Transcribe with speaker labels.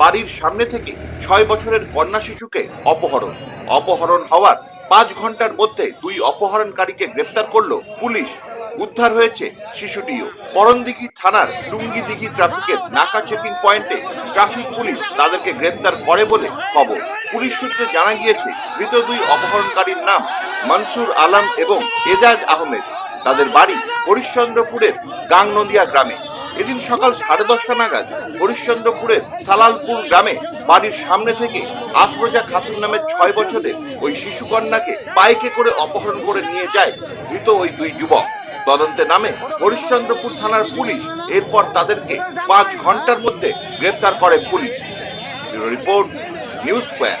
Speaker 1: বাড়ির সামনে থেকে ছয় বছরের কন্যা শিশুকে অপহরণ। অপহরণ হওয়ার পাঁচ ঘণ্টার মধ্যে দুই অপহরণকারীকে গ্রেপ্তার করল পুলিশ। উদ্ধার হয়েছে শিশুটিও। করণদিঘি থানার টুঙ্গিদিঘি ট্রাফিকের নাকা চেকিং পয়েন্টে ট্রাফিক পুলিশ তাদেরকে গ্রেপ্তার করে বলে খবর। পুলিশ সূত্রে জানা গিয়েছে মৃত দুই অপহরণকারীর নাম মনসুর আলম এবং এজাজ আহমেদ। তাদের বাড়ি হরিশ্চন্দ্রপুরের গাংনদিয়া গ্রামে। এদিন সকাল সাড়ে দশটা নাগাদ হরিশ্চন্দ্রপুরের সালালপুর গ্রামে বাড়ির সামনে থেকে আফরোজা খাতুন নামের ছয় বছরের ওই শিশুকন্যাকে বাইকে করে অপহরণ করে নিয়ে যায় ধৃত ওই দুই যুবক। তদন্তে নামে হরিশ্চন্দ্রপুর থানার পুলিশ। এরপর তাদেরকে পাঁচ ঘণ্টার মধ্যে গ্রেপ্তার করে পুলিশ। Report, news square.